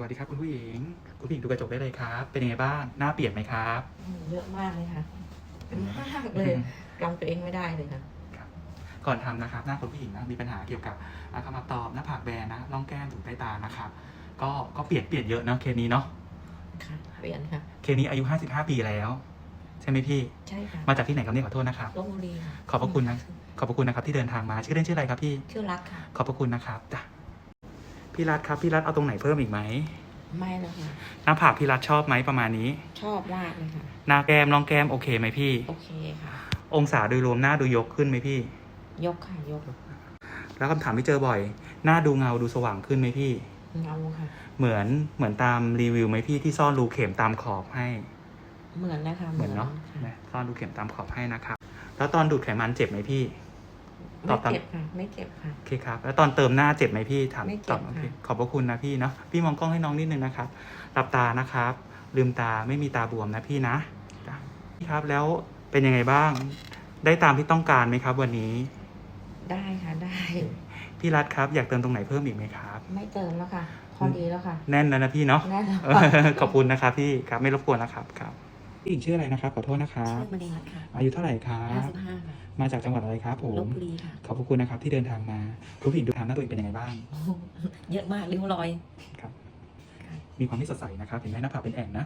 วัสดีครับคุณผู้หญิง คุณผู้หญิงดูกระจกได้เลยครับ เป็นยังไงบ้าง หน้าเปลี่ยนไหมครับ เยอะมากเลยค่ะมากเลยจำตัวเองไม่ได้เลยค่ะก่อนทำนะครับหน้าคุณผู้หญิงนะมีปัญหาเกี่ยวกับอาคามาตอบหน้าผากแบนนะร่องแก้มถูกใต้ตานะครับ ก็ก็เปลี่ยนเปลี่ยนเยอะเนาะเคสนี้เนาะค่ะเปลี่ยนค่ะเคสนี้อายุ 55 ปีแล้ว ใช่ไหมพี่ใช่ค่ะมาจากที่ไหนครับเนี่ยขอโทษนะครับลบบุรีค่ะขอบพระคุณนะขอบพระคุณนะครับที่เดินทางมาชื่อเล่นชื่ออะไรครับพี่ชื่อรักค่ะขอบพระคุณนะครับจ้ะ พี่รัฐครับพี่รัฐเอาตรงไหนเพิ่มอีกไหมไม่แล้วค่ะหน้าผากพี่รัฐชอบไหมประมาณนี้ ชอบมากเลยค่ะ หน้าแก้มร่องแก้มโอเคไหมพี่ โอเคค่ะ องศาโดยรวมหน้าดูยกขึ้นไหมพี่ ยกค่ะยก แล้วคำถามที่เจอบ่อย หน้าดูเงาดูสว่างขึ้นไหมพี่ เงาค่ะ เหมือนเหมือนตามรีวิวไหมพี่ที่ซ่อนรูเข็มตามขอบให้ เหมือนนะคะเหมือนเนาะค่ะนะซ่อนรูเข็มตามขอบให้นะครับแล้วตอนดูดไขมันเจ็บไหมพี่ ตไม่อบตาม เจ็บค่ะ ไม่เจ็บค่ะ โอเคครับ แล้วตอนเติมหน้าเจ็บไหมพี่ถามไม่เจ็บตอบโอเคค่ะ ขอบพระคุณนะพี่เนาะพี่มองกล้องให้น้องนิดนึงนะครับหลับตานะครับ ลืมตาไม่มีตาบวมนะพี่นะจ้ะพี่ครับแล้วเป็นยังไงบ้าง ได้ตามที่ต้องการไหมครับ วันนี้ได้ค่ะได้ พี่รัฐครับอยากเติมตรงไหนเพิ่มอีกไหมครับ ไม่เติมแล้วค่ะ พอดีแล้วค่ะแน่นแล้วนะพี่เนาะแน่นแล้วเออขอบคุณนะครับพี่ครับไม่รบกวนนะครับครับพี่หญิงชื่ออะไรนะครับขอโทษนะครับชื่อมณีรัตน์ค่ะอายุเท่าไหร่ครัห้าบสิบห้าค่ะ มาจากจังหวัดอะไรครับผลมบบุรีค่ะ ขอบพระคุณนะครับที่เดินทางมาคุณผู้หญิงดูทางหน้าตัวเองเป็นยังไงบ้างเยอะมากริ้วรอย ครับ มีความไม่สดใสนะครับเห็นไหมหน้าผากเป็นแอ่งนะ